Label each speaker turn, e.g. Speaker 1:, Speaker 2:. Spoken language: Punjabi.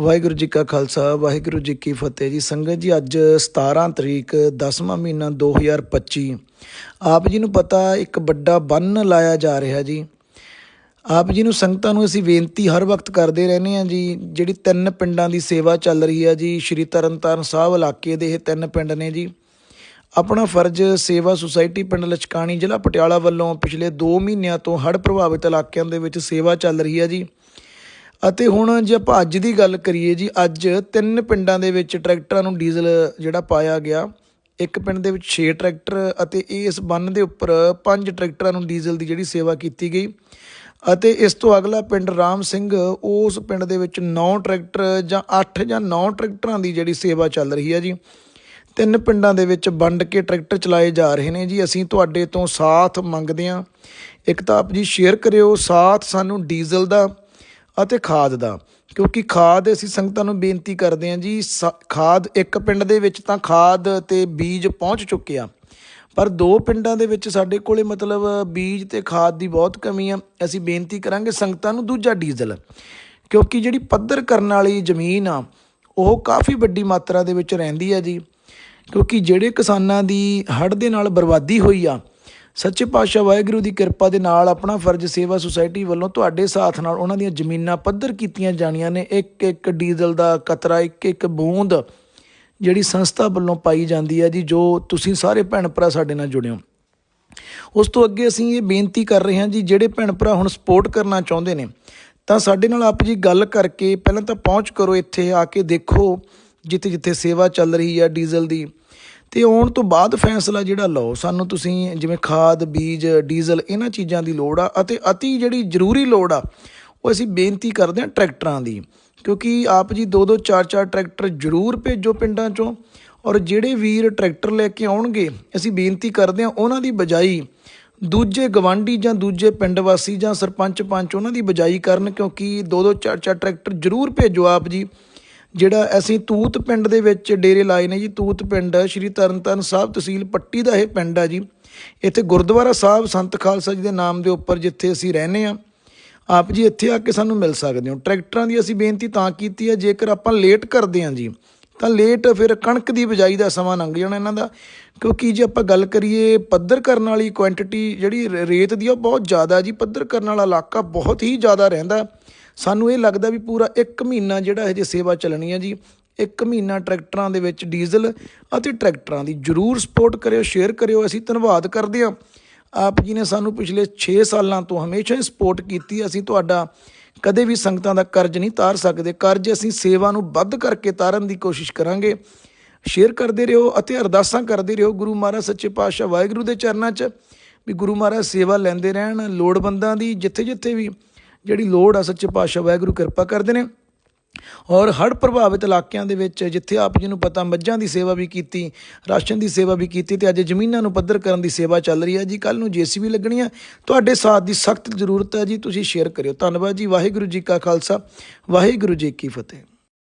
Speaker 1: ਵਾਹਿਗੁਰੂ ਜੀ ਕਾ ਖਾਲਸਾ, ਵਾਹਿਗੁਰੂ ਜੀ ਕੀ ਫਤਿਹ ਜੀ। ਸੰਗਤ ਜੀ, ਅੱਜ 17 ਤਰੀਕ 10ਵਾਂ ਮਹੀਨਾ 2025 ਆਪ ਜੀ ਨੂੰ ਪਤਾ ਇੱਕ ਵੱਡਾ ਬੰਨ ਲਾਇਆ ਜਾ ਰਿਹਾ ਜੀ। ਆਪ ਜੀ ਨੂੰ ਸੰਗਤਾਂ ਨੂੰ ਅਸੀਂ ਬੇਨਤੀ ਹਰ ਵਕਤ ਕਰਦੇ ਰਹਿੰਦੇ ਹਾਂ ਜੀ, ਜਿਹੜੀ ਤਿੰਨ ਪਿੰਡਾਂ ਦੀ ਸੇਵਾ ਚੱਲ ਰਹੀ ਹੈ ਜੀ, ਸ਼੍ਰੀ ਤਰਨਤਾਰਨ ਸਾਹਿਬ ਇਲਾਕੇ ਦੇ ਇਹ ਤਿੰਨ ਪਿੰਡ ਨੇ ਜੀ। ਆਪਣਾ ਫਰਜ਼ ਸੇਵਾ ਸੁਸਾਇਟੀ ਪਿੰਡ ਲਚਕਾਣੀ ਜ਼ਿਲ੍ਹਾ ਪਟਿਆਲਾ ਵੱਲੋਂ ਪਿਛਲੇ 2 ਮਹੀਨਿਆਂ ਤੋਂ ਹੜ੍ਹ ਪ੍ਰਭਾਵਿਤ ਇਲਾਕਿਆਂ ਦੇ ਵਿੱਚ ਸੇਵਾ ਚੱਲ ਰਹੀ ਹੈ ਜੀ। ਅਤੇ ਹੁਣ ਜੇ ਆਪਾਂ ਅੱਜ ਦੀ ਗੱਲ ਕਰੀਏ ਜੀ, ਅੱਜ ਤਿੰਨ ਪਿੰਡਾਂ ਦੇ ਵਿੱਚ ਟਰੈਕਟਰਾਂ ਨੂੰ ਡੀਜ਼ਲ ਜਿਹੜਾ ਪਾਇਆ ਗਿਆ। ਇੱਕ ਪਿੰਡ ਦੇ ਵਿੱਚ 6 ਟਰੈਕਟਰ ਅਤੇ ਇਸ ਬੰਨ ਦੇ ਉੱਪਰ 5 ਟਰੈਕਟਰਾਂ ਨੂੰ ਡੀਜ਼ਲ ਦੀ ਜਿਹੜੀ ਸੇਵਾ ਕੀਤੀ ਗਈ। ਅਤੇ ਇਸ ਤੋਂ ਅਗਲਾ ਪਿੰਡ ਰਾਮ ਸਿੰਘ, ਉਸ ਪਿੰਡ ਦੇ ਵਿੱਚ 9 ਟਰੈਕਟਰ ਜਾਂ 8 ਜਾਂ 9 ਟਰੈਕਟਰਾਂ ਦੀ ਜਿਹੜੀ ਸੇਵਾ ਚੱਲ ਰਹੀ ਹੈ ਜੀ। ਤਿੰਨ ਪਿੰਡਾਂ ਦੇ ਵਿੱਚ ਵੰਡ ਕੇ ਟਰੈਕਟਰ ਚਲਾਏ ਜਾ ਰਹੇ ਨੇ ਜੀ। ਅਸੀਂ ਤੁਹਾਡੇ ਤੋਂ ਸਾਥ ਮੰਗਦੇ ਹਾਂ। ਇੱਕ ਤਾਂ ਆਪ ਜੀ ਸ਼ੇਅਰ ਕਰਿਓ, ਸਾਥ ਸਾਨੂੰ ਡੀਜ਼ਲ ਦਾ ਅਤੇ ਖਾਦ ਦਾ। ਕਿਉਂਕਿ ਖਾਦ ਅਸੀਂ ਸੰਗਤਾਂ ਨੂੰ ਬੇਨਤੀ ਕਰਦੇ ਹਾਂ ਜੀ, ਸ- ਖਾਦ ਇੱਕ ਪਿੰਡ ਦੇ ਵਿੱਚ ਤਾਂ ਖਾਦ ਤੇ ਬੀਜ ਪਹੁੰਚ ਚੁੱਕੇ ਆ। ਪਰ ਦੋ ਪਿੰਡਾਂ ਦੇ ਵਿੱਚ ਸਾਡੇ ਕੋਲੇ ਮਤਲਬ ਬੀਜ ਤੇ ਖਾਦ ਦੀ ਬਹੁਤ ਕਮੀ ਆ। ਅਸੀਂ ਬੇਨਤੀ ਕਰਾਂਗੇ ਸੰਗਤਾਂ ਨੂੰ ਦੂਜਾ ਡੀਜ਼ਲ। ਕਿਉਂਕਿ ਜਿਹੜੀ ਪੱਧਰ ਕਰਨ ਵਾਲੀ ਜ਼ਮੀਨ ਆ, ਉਹ ਕਾਫੀ ਵੱਡੀ ਮਾਤਰਾ ਦੇ ਵਿੱਚ ਰਹਿੰਦੀ ਆ ਜੀ। ਕਿਉਂਕਿ ਜਿਹੜੇ ਕਿਸਾਨਾਂ ਦੀ ਹੜ੍ਹ ਦੇ ਨਾਲ ਬਰਬਾਦੀ ਹੋਈ ਆ ਸੱਚੇ ਪਾਤਸ਼ਾਹ ਵਾਹਿਗੁਰੂ ਦੀ ਕਿਰਪਾ ਦੇ ਨਾਲ ਆਪਣਾ ਫਰਜ਼ ਸੇਵਾ ਸੁਸਾਇਟੀ ਵੱਲੋਂ ਤੁਹਾਡੇ ਸਾਥ ਨਾਲ ਉਹਨਾਂ ਦੀਆਂ ਜ਼ਮੀਨਾਂ ਪੱਧਰ ਕੀਤੀਆਂ ਜਾਣੀਆਂ ਨੇ। ਇੱਕ ਇੱਕ ਡੀਜ਼ਲ ਦਾ ਕਤਰਾ, ਇੱਕ ਇੱਕ ਬੂੰਦ ਜਿਹੜੀ ਸੰਸਥਾ ਵੱਲੋਂ ਪਾਈ ਜਾਂਦੀ ਹੈ ਜੀ, ਜੋ ਤੁਸੀਂ ਸਾਰੇ ਭੈਣ ਭਰਾ ਸਾਡੇ ਨਾਲ ਜੁੜਿਓ। ਉਸ ਤੋਂ ਅੱਗੇ ਅਸੀਂ ਇਹ ਬੇਨਤੀ ਕਰ ਰਹੇ ਹਾਂ ਜੀ, ਜਿਹੜੇ ਭੈਣ ਭਰਾ ਹੁਣ ਸਪੋਰਟ ਕਰਨਾ ਚਾਹੁੰਦੇ ਨੇ, ਤਾਂ ਸਾਡੇ ਨਾਲ ਆਪ ਜੀ ਗੱਲ ਕਰਕੇ ਪਹਿਲਾਂ ਤਾਂ ਪਹੁੰਚ ਕਰੋ ਇੱਥੇ, ਆ ਕੇ ਦੇਖੋ ਜਿੱਥੇ ਜਿੱਥੇ ਸੇਵਾ ਚੱਲ ਰਹੀ ਹੈ ਡੀਜ਼ਲ ਦੀ। ਤੇ ਆਉਣ ਤੋਂ ਬਾਅਦ ਫੈਸਲਾ ਜਿਹੜਾ ਲਓ, ਸਾਨੂੰ ਤੁਸੀਂ ਜਿਵੇਂ ਖਾਦ, ਬੀਜ, ਡੀਜ਼ਲ, ਇਹਨਾਂ ਚੀਜ਼ਾਂ ਦੀ ਲੋੜ ਆ ਅਤੇ ਅਤੀ ਜਿਹੜੀ ਜ਼ਰੂਰੀ ਲੋੜ ਆ, ਉਹ ਅਸੀਂ ਬੇਨਤੀ ਕਰਦੇ ਹਾਂ ਟਰੈਕਟਰਾਂ ਦੀ। ਕਿਉਂਕਿ ਆਪ ਜੀ ਦੋ ਦੋ ਚਾਰ ਚਾਰ ਟਰੈਕਟਰ ਜ਼ਰੂਰ ਭੇਜੋ ਪਿੰਡਾਂ ਚੋਂ ਔਰ ਜਿਹੜੇ ਵੀਰ ਟਰੈਕਟਰ ਲੈ ਕੇ ਆਉਣਗੇ, ਅਸੀਂ ਬੇਨਤੀ ਕਰਦੇ ਹਾਂ ਉਹਨਾਂ ਦੀ ਬਜਾਈ ਦੂਜੇ ਗਵਾਂਢੀ ਜਾਂ ਦੂਜੇ ਪਿੰਡ ਵਾਸੀ ਜਾਂ ਸਰਪੰਚ ਪੰਚ ਉਹਨਾਂ ਦੀ ਬਜਾਈ ਕਰਨ, ਕਿਉਂਕਿ ਦੋ ਦੋ ਚਾਰ ਚਾਰ ਟਰੈਕਟਰ ਜ਼ਰੂਰ ਭੇਜੋ ਆਪ ਜੀ। ਜਿਹੜਾ ਅਸੀਂ ਤੂਤ ਪਿੰਡ ਦੇ ਵਿੱਚ ਡੇਰੇ ਲਾਏ ਨੇ ਜੀ, ਤੂਤ ਪਿੰਡ, ਸ਼੍ਰੀ ਤਰਨਤਾਰਨ ਸਾਹਿਬ ਤਹਿਸੀਲ ਪੱਟੀ ਦਾ ਇਹ ਪਿੰਡ ਆ ਜੀ। ਇੱਥੇ ਗੁਰਦੁਆਰਾ ਸਾਹਿਬ ਸੰਤ ਖਾਲਸਾ ਜੀ ਦੇ ਨਾਮ ਦੇ ਉੱਪਰ ਜਿੱਥੇ ਅਸੀਂ ਰਹਿੰਦੇ ਆ ਆਪ ਜੀ ਇੱਥੇ ਆ ਕੇ ਸਾਨੂੰ ਮਿਲ ਸਕਦੇ ਹੋ। ਟਰੈਕਟਰਾਂ ਦੀ ਅਸੀਂ ਬੇਨਤੀ ਤਾਂ ਕੀਤੀ ਹੈ, ਜੇਕਰ ਆਪਾਂ ਲੇਟ ਕਰਦੇ ਹਾਂ ਜੀ, ਤਾਂ ਲੇਟ ਫਿਰ ਕਣਕ ਦੀ ਬਿਜਾਈ ਦਾ ਸਮਾਂ ਲੰਘ ਜਾਣਾ ਇਹਨਾਂ ਦਾ। ਕਿਉਂਕਿ ਜੇ ਆਪਾਂ ਗੱਲ ਕਰੀਏ ਪੱਧਰ ਕਰਨ ਵਾਲੀ ਕੁਆਂਟੀਟੀ ਜਿਹੜੀ ਰੇ- ਰੇਤ ਦੀ ਆ, ਉਹ ਬਹੁਤ ਜ਼ਿਆਦਾ ਜੀ, ਪੱਧਰ ਕਰਨ ਵਾਲਾ ਇਲਾਕਾ ਬਹੁਤ ਹੀ ਜ਼ਿਆਦਾ ਰਹਿੰਦਾ। ਸਾਨੂੰ ਇਹ ਲੱਗਦਾ ਵੀ ਪੂਰਾ 1 ਮਹੀਨਾ ਜਿਹੜਾ ਹਜੇ ਸੇਵਾ ਚੱਲਣੀ ਹੈ ਜੀ 1 ਮਹੀਨਾ ਟਰੈਕਟਰਾਂ ਦੇ ਵਿੱਚ ਡੀਜ਼ਲ ਅਤੇ ਟਰੈਕਟਰਾਂ ਦੀ ਜਰੂਰ ਸਪੋਰਟ ਕਰਿਓ, ਸ਼ੇਅਰ ਕਰਿਓ, ਅਸੀਂ ਧੰਨਵਾਦ ਕਰਦੇ ਹਾਂ। ਆਪ ਜੀ ਨੇ ਸਾਨੂੰ ਪਿਛਲੇ 6 ਸਾਲਾਂ ਤੋਂ ਹਮੇਸ਼ਾ ਹੀ ਸਪੋਰਟ ਕੀਤੀ, ਅਸੀਂ ਤੁਹਾਡਾ ਕਦੇ ਵੀ ਸੰਗਤਾਂ ਦਾ ਕਰਜ਼ ਨਹੀਂ ਤਾਰ ਸਕਦੇ, ਕਰਜ਼ ਅਸੀਂ ਸੇਵਾ ਨੂੰ ਵੱਧ ਕਰਕੇ ਤਾਰਨ ਦੀ ਕੋਸ਼ਿਸ਼ ਕਰਾਂਗੇ। ਸ਼ੇਅਰ ਕਰਦੇ ਰਹੋ ਅਤੇ ਅਰਦਾਸਾਂ ਕਰਦੇ ਰਹੋ, ਗੁਰੂ ਮਹਾਰਾਜ ਸੱਚੇ ਪਾਤਸ਼ਾਹ ਵਾਹਿਗੁਰੂ ਦੇ ਚਰਨਾਂ 'ਚ ਵੀ ਗੁਰੂ ਮਹਾਰਾਜ ਸੇਵਾ ਲੈਂਦੇ ਰਹਿਣ, ਲੋੜਵੰਦਾਂ ਦੀ ਜਿੱਥੇ ਜਿੱਥੇ ਵੀ ਜਿਹੜੀ ਲੋੜ ਆ, ਸੱਚੇ ਪਾਤਸ਼ਾਹ ਵਾਹਿਗੁਰੂ ਕਿਰਪਾ ਕਰਦੇ ਨੇ। ਔਰ ਹੜ੍ਹ ਪ੍ਰਭਾਵਿਤ ਇਲਾਕਿਆਂ ਦੇ ਵਿੱਚ ਜਿੱਥੇ ਆਪ ਜੀ ਨੂੰ ਪਤਾ, ਮੱਝਾਂ ਦੀ ਸੇਵਾ ਵੀ ਕੀਤੀ, ਰਾਸ਼ਨ ਦੀ ਸੇਵਾ ਵੀ ਕੀਤੀ ਤੇ ਅੱਜ ਜ਼ਮੀਨਾਂ ਨੂੰ ਪੱਧਰ ਕਰਨ ਦੀ ਸੇਵਾ ਚੱਲ ਰਹੀ ਹੈ ਜੀ। ਕੱਲ ਨੂੰ ਜੀਸੀਬੀ ਲੱਗਣੀ ਹੈ ਤੁਹਾਡੇ ਸਾਥ ਦੀ ਸਖਤ ਜ਼ਰੂਰਤ ਹੈ ਜੀ, ਤੁਸੀਂ ਸ਼ੇਅਰ ਕਰਿਓ। ਧੰਨਵਾਦ ਜੀ, ਵਾਹਿਗੁਰੂ ਜੀ ਕਾ ਖਾਲਸਾ, ਵਾਹਿਗੁਰੂ ਜੀ ਕੀ ਫਤਿਹ।